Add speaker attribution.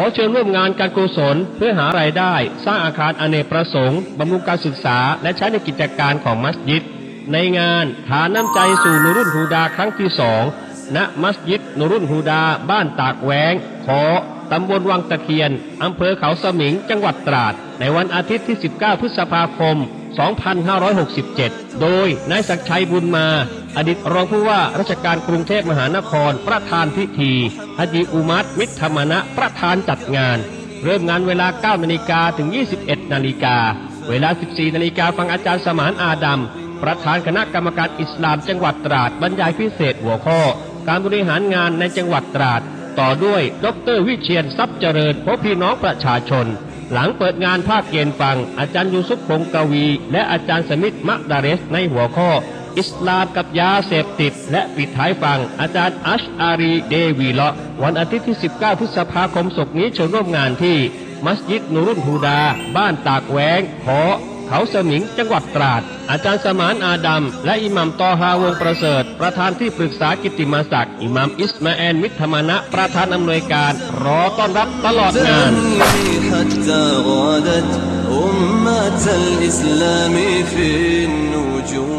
Speaker 1: ขอเชิญร่วมงานการกุศลเพื่อหารายได้ สร้างอาคารอเนกประสงค์บำรุงการศึกษา และใช้ในกิจการของมัสยิด ในงานฐานน้ำใจสู่นุรุ่นฮูดาครั้งที่สองณมัสยิดนุรุ่นฮูดา บ้านตากแหวง ขอตำบลวังตะเคียน อำเภอเขาสมิง จังหวัดตราด ในวันอาทิตย์ที่ 19 พฤษภาคม 2567 โดยนายศักดิ์ชัยบุญมา อดีตรองผู้ว่าราชการกรุงเทพมหานคร ประธานพิธีฮัจญิอุมัตมิตรธรรมณะประธานจัดงาน เริ่มงานเวลา 9 นาฬิกาถึง 21 นาฬิกา เวลา 14 นาฬิกาฟังอาจารย์สมานอาดัม ประธานคณะกรรมการอิสลามจังหวัดตราดบรรยายพิเศษหัวข้อ การบริหารงานในจังหวัดตราด ต่อด้วย ดร วิเชียนทรัพย์เจริญพบพี่น้องประชาชน หลังเปิดงานภาคเย็นฟัง อาจารย์ยูซุปพงกวี และอาจารย์สมิทธิ์มะดาเรสในหัวข้อ อิสลามกับยาเสพติด และปิดท้ายฟัง อาจารย์อัชอารีเดวีเลาะวันอาทิตย์ที่ 19 พฤษภาคมศกนี้เชิญร่วมงานที่ มัสยิดนูรุนฮูดา บ้านตากแหวงขอ เขาสมิงจังหวัดตราด อาจารย์สมานอาดัม และอิหมัมตอฮาวงประเสริฐ ประธานที่ปรึกษากิตติมาศักดิ์อิหมัมอิสมาแอนมิตรธรรมณะประธานอำนวยการ รอต้อนรับตลอดงาน
Speaker 2: دمي حتى غادت أمة الإسلام في النجوم